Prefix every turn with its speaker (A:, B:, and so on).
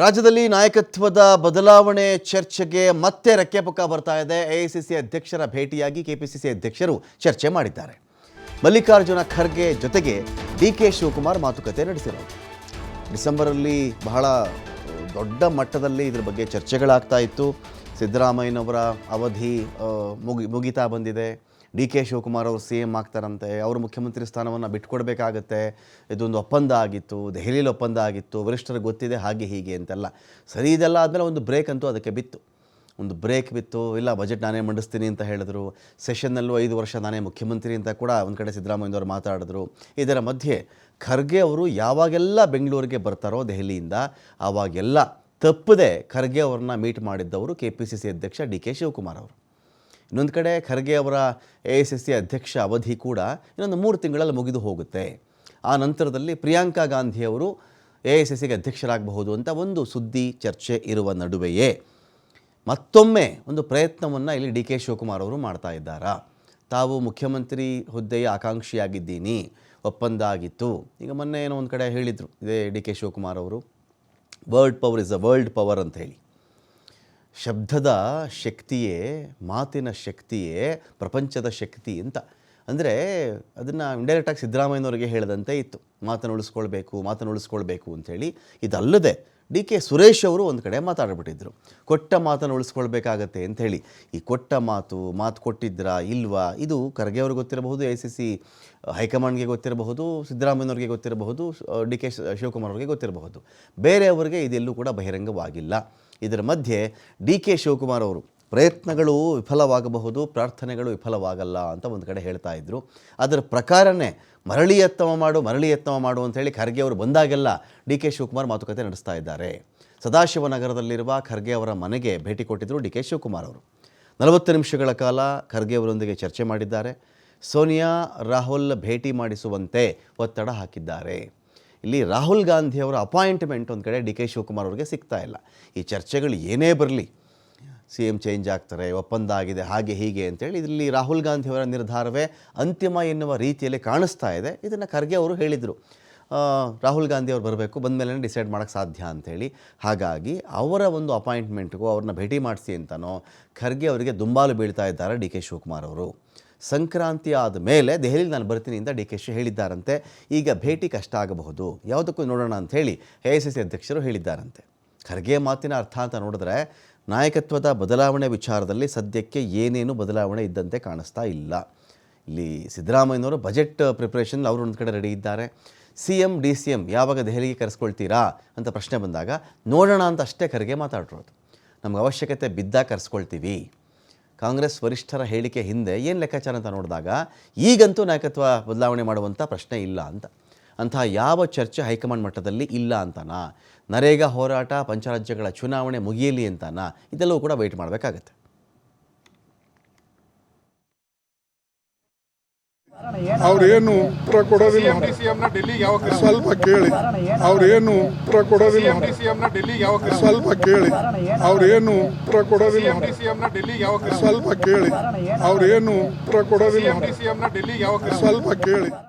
A: ರಾಜ್ಯದಲ್ಲಿ ನಾಯಕತ್ವದ ಬದಲಾವಣೆ ಚರ್ಚೆಗೆ ಮತ್ತೆ ರೆಕ್ಕೆ ಪಕ್ಕ ಬರ್ತಾ ಇದೆ. ಎಐಸಿಸಿ ಅಧ್ಯಕ್ಷರ ಭೇಟಿಯಾಗಿ ಕೆಪಿಸಿಸಿ ಅಧ್ಯಕ್ಷರು ಚರ್ಚೆ ಮಾಡಿದ್ದಾರೆ. ಮಲ್ಲಿಕಾರ್ಜುನ ಖರ್ಗೆ ಜೊತೆಗೆ ಡಿ ಕೆ ಶಿವಕುಮಾರ್ ಮಾತುಕತೆ ನಡೆಸಿದರು ಡಿಸೆಂಬರಲ್ಲಿ ಬಹಳ ದೊಡ್ಡ ಮಟ್ಟದಲ್ಲಿ ಇದ್ರ ಬಗ್ಗೆ ಚರ್ಚೆಗಳಾಗ್ತಾ ಇತ್ತು. ಸಿದ್ದರಾಮಯ್ಯನವರ ಅವಧಿ ಮುಗಿ, ಮುಗಿತಾ ಬಂದಿದೆ. ಡಿ ಕೆ ಶಿವಕುಮಾರ್ ಅವರು ಸಿ ಎಂ ಆಗ್ತಾರಂತೆ, ಅವರು ಮುಖ್ಯಮಂತ್ರಿ ಸ್ಥಾನವನ್ನು ಬಿಟ್ಕೊಡ್ಬೇಕಾಗತ್ತೆ, ಇದೊಂದು ಒಪ್ಪಂದ ಆಗಿತ್ತು ದೆಹಲಿಯಲ್ಲಿ ಒಪ್ಪಂದ ಆಗಿತ್ತು, ವರಿಷ್ಠರಿಗೆ ಗೊತ್ತಿದೆ ಹಾಗೆ ಹೀಗೆ ಅಂತೆಲ್ಲ. ಸರಿ, ಇದೆಲ್ಲ ಆದಮೇಲೆ ಒಂದು ಬ್ರೇಕ್ ಅಂತೂ ಅದಕ್ಕೆ ಬಿತ್ತು. ಒಂದು ಬ್ರೇಕ್ ಬಿತ್ತು, ಇಲ್ಲ ಬಜೆಟ್ ನಾನೇ ಮಂಡಿಸ್ತೀನಿ ಅಂತ ಹೇಳಿದ್ರು ಸೆಷನ್ನಲ್ಲೂ ಐದು ವರ್ಷ ನಾನೇ ಮುಖ್ಯಮಂತ್ರಿ ಅಂತ ಕೂಡ ಒಂದು ಕಡೆ ಸಿದ್ದರಾಮಯ್ಯನವರು ಮಾತಾಡಿದ್ರು. ಇದರ ಮಧ್ಯೆ ಖರ್ಗೆ ಅವರು ಯಾವಾಗೆಲ್ಲ ಬೆಂಗಳೂರಿಗೆ ಬರ್ತಾರೋ ದೆಹಲಿಯಿಂದ, ಆವಾಗೆಲ್ಲ ತಪ್ಪದೆ ಖರ್ಗೆ ಅವ್ರನ್ನ ಮೀಟ್ ಮಾಡಿದ್ದವರು ಕೆ ಪಿ ಸಿ ಸಿ ಅಧ್ಯಕ್ಷ ಡಿ ಕೆ ಶಿವಕುಮಾರ್ ಅವರು. ಇನ್ನೊಂದು ಕಡೆ ಖರ್ಗೆ ಅವರ ಎ ಎಸ್ ಎಸ್ ಸಿ ಅಧ್ಯಕ್ಷ ಅವಧಿ ಕೂಡ ಇನ್ನೊಂದು ಮೂರು ತಿಂಗಳಲ್ಲಿ ಮುಗಿದು ಹೋಗುತ್ತೆ. ಆ ನಂತರದಲ್ಲಿ ಪ್ರಿಯಾಂಕಾ ಗಾಂಧಿಯವರು ಎ ಎಸ್ ಎಸ್ ಸಿಗೆ ಅಧ್ಯಕ್ಷರಾಗಬಹುದು ಅಂತ ಒಂದು ಸುದ್ದಿ, ಚರ್ಚೆ ಇರುವ ನಡುವೆಯೇ ಮತ್ತೊಮ್ಮೆ ಒಂದು ಪ್ರಯತ್ನವನ್ನು ಇಲ್ಲಿ ಡಿ ಕೆ ಶಿವಕುಮಾರ್ ಅವರು ಮಾಡ್ತಾ ಇದ್ದಾರಾ. ತಾವು ಮುಖ್ಯಮಂತ್ರಿ ಹುದ್ದೆಯ ಆಕಾಂಕ್ಷಿಯಾಗಿದ್ದೀನಿ ಒಪ್ಪಂದ ಆಗಿತ್ತು ಈಗ ಮೊನ್ನೆ ಏನೋ ಒಂದು ಕಡೆ ಹೇಳಿದರು, ಇದೇ ಡಿ ಕೆ ಶಿವಕುಮಾರ್ ಅವರು. World power is a world power ಅಂತ ಹೇಳಿ. ಶಬ್ದದ ಶಕ್ತಿಯೇ, ಮಾತಿನ ಶಕ್ತಿಯೇ, ಪ್ರಪಂಚದ ಶಕ್ತಿ ಅಂತ. ಅಂದರೆ ಅದನ್ನು ಇಂಡೈರೆಕ್ಟಾಗಿ ಸಿದ್ದರಾಮಯ್ಯನವರಿಗೆ ಹೇಳಿದಂತೆ ಇತ್ತು. ಮಾತನ್ನು ಉಳಿಸ್ಕೊಳ್ಬೇಕು ಮಾತನ್ನು ಉಳಿಸ್ಕೊಳ್ಬೇಕು ಅಂಥೇಳಿ ಇದಲ್ಲದೆ ಡಿ ಕೆ ಸುರೇಶ್ ಅವರು ಒಂದು ಕಡೆ ಮಾತಾಡಿಬಿಟ್ಟಿದ್ರು. ಕೊಟ್ಟ ಮಾತನ್ನು ಉಳಿಸ್ಕೊಳ್ಬೇಕಾಗತ್ತೆ ಅಂಥೇಳಿ. ಈ ಕೊಟ್ಟ ಮಾತು ಮಾತು ಕೊಟ್ಟಿದ್ರಾ, ಇಲ್ವಾ, ಇದು ಖರ್ಗೆ ಅವ್ರಿಗೆ ಗೊತ್ತಿರಬಹುದು, ಎ ಸಿ ಸಿ ಹೈಕಮಾಂಡ್ಗೆ ಗೊತ್ತಿರಬಹುದು, ಸಿದ್ದರಾಮಯ್ಯನವ್ರಿಗೆ ಗೊತ್ತಿರಬಹುದು ಡಿ ಕೆ ಶಿವಕುಮಾರ್ ಅವ್ರಿಗೆ ಗೊತ್ತಿರಬಹುದು. ಬೇರೆಯವರಿಗೆ ಇದೆಲ್ಲೂ ಕೂಡ ಬಹಿರಂಗವಾಗಿಲ್ಲ. ಇದರ ಮಧ್ಯೆ ಡಿ ಕೆ ಶಿವಕುಮಾರ್ ಅವರು, ಪ್ರಯತ್ನಗಳು ವಿಫಲವಾಗಬಹುದು, ಪ್ರಾರ್ಥನೆಗಳು ವಿಫಲವಾಗಲ್ಲ ಅಂತ ಒಂದು ಕಡೆ ಹೇಳ್ತಾ ಇದ್ದರು ಅದರ ಪ್ರಕಾರನೇ ಮರಳಿ ಯತ್ನವ ಮಾಡು, ಮರಳಿ ಯತ್ನವ ಮಾಡು ಅಂತೇಳಿ ಖರ್ಗೆ ಅವರು ಬಂದಾಗೆಲ್ಲ ಡಿ ಕೆ ಶಿವಕುಮಾರ್ ಮಾತುಕತೆ ನಡೆಸ್ತಾ ಇದ್ದಾರೆ. ಸದಾಶಿವನಗರದಲ್ಲಿರುವ ಖರ್ಗೆ ಅವರ ಮನೆಗೆ ಭೇಟಿ ಕೊಟ್ಟಿದ್ದರು ಡಿ ಕೆ ಶಿವಕುಮಾರ್ ಅವರು. ನಲವತ್ತು ನಿಮಿಷಗಳ ಕಾಲ ಖರ್ಗೆ ಅವರೊಂದಿಗೆ ಚರ್ಚೆ ಮಾಡಿದ್ದಾರೆ. ಸೋನಿಯಾ, ರಾಹುಲ್ ಭೇಟಿ ಮಾಡಿಸುವಂತೆ ಒತ್ತಡ ಹಾಕಿದ್ದಾರೆ. ಇಲ್ಲಿ ರಾಹುಲ್ ಗಾಂಧಿಯವರ ಅಪಾಯಿಂಟ್ಮೆಂಟ್ ಒಂದು ಕಡೆ ಡಿ ಕೆ ಶಿವಕುಮಾರ್ ಅವರಿಗೆ ಸಿಗ್ತಾ ಇಲ್ಲ. ಈ ಚರ್ಚೆಗಳು ಏನೇ ಬರಲಿ ಸಿ ಎಂ ಚೇಂಜ್ ಆಗ್ತಾರೆ, ಒಪ್ಪಂದ ಆಗಿದೆ, ಹಾಗೆ ಹೀಗೆ ಅಂತೇಳಿ ಇಲ್ಲಿ ರಾಹುಲ್ ಗಾಂಧಿಯವರ ನಿರ್ಧಾರವೇ ಅಂತಿಮ ಎನ್ನುವ ರೀತಿಯಲ್ಲಿ ಕಾಣಿಸ್ತಾ ಇದೆ. ಇದನ್ನು ಖರ್ಗೆ ಅವರು ಹೇಳಿದರು. ರಾಹುಲ್ ಗಾಂಧಿ ಅವರು ಬರಬೇಕು ಬಂದ ಮೇಲೆ ಡಿಸೈಡ್ ಮಾಡೋಕ್ಕೆ ಸಾಧ್ಯ ಅಂಥೇಳಿ ಹಾಗಾಗಿ ಅವರ ಒಂದು ಅಪಾಯಿಂಟ್ಮೆಂಟ್ಗೂ ಅವ್ರನ್ನ ಭೇಟಿ ಮಾಡಿಸಿ ಅಂತನೋ ಖರ್ಗೆ ಅವರಿಗೆ ದುಂಬಾಲು ಬೀಳ್ತಾ ಇದ್ದಾರೆ ಡಿ ಕೆ ಶಿವಕುಮಾರ್ ಅವರು. ಸಂಕ್ರಾಂತಿ ಆದ ಮೇಲೆ ದೆಹಲಿಗೆ ನಾನು ಬರ್ತೀನಿ ಅಂತ ಡಿ ಕೆ ಶಿ ಹೇಳಿದ್ದಾರಂತೆ. ಈಗ ಭೇಟಿ ಕಷ್ಟ ಆಗಬಹುದು. ಯಾವುದಕ್ಕೂ ನೋಡೋಣ ಅಂಥೇಳಿ ಎ ಐ ಸಿ ಸಿ ಅಧ್ಯಕ್ಷರು ಹೇಳಿದ್ದಾರಂತೆ. ಖರ್ಗೆ ಮಾತಿನ ಅರ್ಥ ಅಂತ ನೋಡಿದ್ರೆ ನಾಯಕತ್ವದ ಬದಲಾವಣೆ ವಿಚಾರದಲ್ಲಿ ಸದ್ಯಕ್ಕೆ ಏನೇನು ಬದಲಾವಣೆ ಇದ್ದಂತೆ ಕಾಣಿಸ್ತಾ ಇಲ್ಲ. ಇಲ್ಲಿ ಸಿದ್ದರಾಮಯ್ಯನವರು ಬಜೆಟ್ ಪ್ರಿಪ್ರೇಷನ್ ಅವರು ಒಂದು ಕಡೆ ರೆಡಿ ಇದ್ದಾರೆ. C M D C M ಯಾವಾಗ ದೆಹಲಿಗೆ ಕರೆಸ್ಕೊಳ್ತೀರಾ ಅಂತ ಪ್ರಶ್ನೆ ಬಂದಾಗ ನೋಡೋಣ ಅಂತ ಅಷ್ಟೇ ಖರ್ಗೆ ಮಾತಾಡಿರೋದು. ನಮ್ಗೆ ಅವಶ್ಯಕತೆ ಬಿದ್ದಾಗ ಕರೆಸ್ಕೊಳ್ತೀವಿ. ಕಾಂಗ್ರೆಸ್ ವರಿಷ್ಠರ ಹೇಳಿಕೆ ಹಿಂದೆ ಏನು ಲೆಕ್ಕಾಚಾರ ಅಂತ ನೋಡಿದಾಗ, ಈಗಂತೂ ನಾಯಕತ್ವ ಬದಲಾವಣೆ ಮಾಡುವಂಥ ಪ್ರಶ್ನೆ ಇಲ್ಲ ಅಂತ. ಅಂತಹ ಯಾವ ಚರ್ಚೆ ಹೈಕಮಾಂಡ್ ಮಟ್ಟದಲ್ಲಿ ಇಲ್ಲ ಅಂತನಾ? ನರೇಗಾ ಹೋರಾಟ ಪಂಚರಾಜ್ಯಗಳ ಚುನಾವಣೆ ಮುಗಿಯಲಿ ಅಂತನಾ? ಇದೆಲ್ಲವೂ ಕೂಡ ವೆಯ್ಟ್ ಮಾಡಬೇಕಾಗತ್ತೆ.
B: ಅವ್ರೇನು ಉತ್ತರ ಕೊಡೋದಿಲ್ಲ. ಸ್ವಲ್ಪ ಕೇಳಿ. ಅವ್ರೇನು ಉತ್ತರ ಕೊಡೋದಿಲ್ಲ. ಸ್ವಲ್ಪ ಕೇಳಿ. ಅವ್ರೇನು ಉತ್ತರ ಕೊಡೋದಿಲ್ಲ. ಸ್ವಲ್ಪ ಕೇಳಿ. ಅವ್ರೇನು ಉತ್ತರ ಕೊಡೋದಿಲ್ಲ. ಸ್ವಲ್ಪ ಕೇಳಿ.